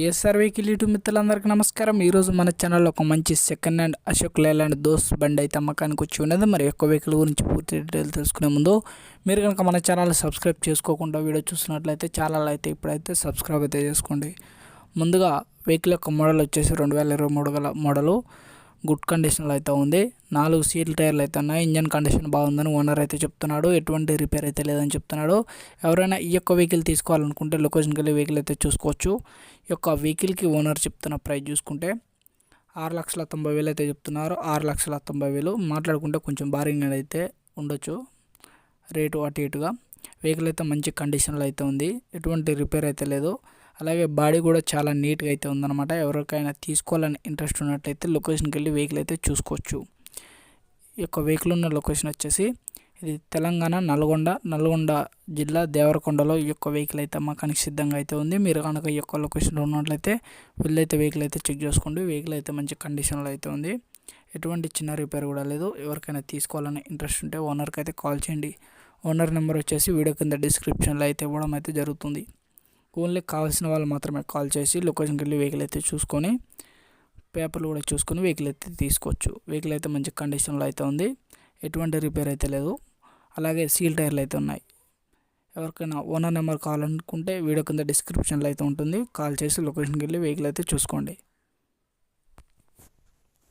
ASR vehicle YouTube మిత్రులందరికీ నమస్కారం. ఈరోజు మన ఛానల్లో ఒక మంచి second hand Ashok Leyland Dost బండి అయితే అమ్మకానికి వచ్చి ఉన్నది. మరి యొక్క వెహికల్ గురించి పూర్తి డీటెయిల్ తెలుసుకునే ముందు మీరు కనుక మన ఛానల్ సబ్స్క్రైబ్ చేసుకోకుండా వీడియో చూసినట్లయితే ఛానల్ అయితే ఇప్పుడైతే సబ్స్క్రైబ్ అయితే చేసుకోండి. ముందుగా వెహికల్ యొక్క మోడల్ వచ్చేసి రెండు వేల ఇరవై మూడు గల మోడలు గుడ్ కండిషన్లో అయితే ఉంది. నాలుగు సీట్ల టైర్లు అయితే ఉన్నాయి. ఇంజన్ కండిషన్ బాగుందని ఓనర్ అయితే చెప్తున్నాడు. ఎటువంటి రిపేర్ అయితే లేదని చెప్తున్నాడు. ఎవరైనా ఈ యొక్క వెహికల్ తీసుకోవాలనుకుంటే లొకేషన్కి వెళ్ళి వెహికల్ అయితే చూసుకోవచ్చు. ఈ యొక్క వెహికల్కి ఓనర్ చెప్తున్న ప్రైస్ చూసుకుంటే ఆరు లక్షల తొంభై వేలు అయితే చెప్తున్నారు. ఆరు లక్షల తొంభై వేలు. మాట్లాడుకుంటే కొంచెం భారీగా అయితే ఉండొచ్చు. రేటు అటు ఇటుగా. వెహికల్ అయితే మంచి కండిషన్లో అయితే ఉంది. ఎటువంటి రిపేర్ అయితే లేదు. అలాగే బాడీ కూడా చాలా నీట్గా అయితే ఉందన్నమాట. ఎవరికైనా తీసుకోవాలని ఇంట్రెస్ట్ ఉన్నట్టయితే లొకేషన్కి వెళ్ళి వెహికల్ అయితే చూసుకోవచ్చు. ఈ యొక్క వెహికల్ ఉన్న లొకేషన్ వచ్చేసి ఇది తెలంగాణ నల్గొండ నల్గొండ జిల్లా దేవరకొండలో ఈ యొక్క వెహికల్ అయితే అమ్మకానికి సిద్ధంగా అయితే ఉంది. మీరు కనుక ఈ యొక్క లొకేషన్లో ఉన్నట్లయితే వెళ్ళైతే వెహికల్ అయితే చెక్ చేసుకోండి. వెహికల్ అయితే మంచి కండిషన్లో అయితే ఉంది. ఎటువంటి చిన్న రిపేర్ కూడా లేదు. ఎవరికైనా తీసుకోవాలని ఇంట్రెస్ట్ ఉంటే ఓనర్కి అయితే కాల్ చేయండి. ఓనర్ నెంబర్ వచ్చేసి వీడియో కింద డిస్క్రిప్షన్లో అయితే ఇవ్వడం అయితే జరుగుతుంది. ఓన్లీ కావాల్సిన వాళ్ళు మాత్రమే కాల్ చేసి లొకేషన్కి వెళ్ళి వెహికల్ అయితే చూసుకొని పేపర్లు కూడా చూసుకొని వెహికల్ అయితే తీసుకోవచ్చు. వెహికల్ అయితే మంచి కండిషన్లో అయితే ఉంది. ఎటువంటి రిపేర్ అయితే లేదు. అలాగే సీల్ టైర్లు అయితే ఉన్నాయి. ఎవరికైనా ఓనర్ నెంబర్ కావాలనుకుంటే వీడియో కింద డిస్క్రిప్షన్లో అయితే ఉంటుంది. కాల్ చేసి లొకేషన్కి వెళ్ళి వెహికల్ అయితే చూసుకోండి.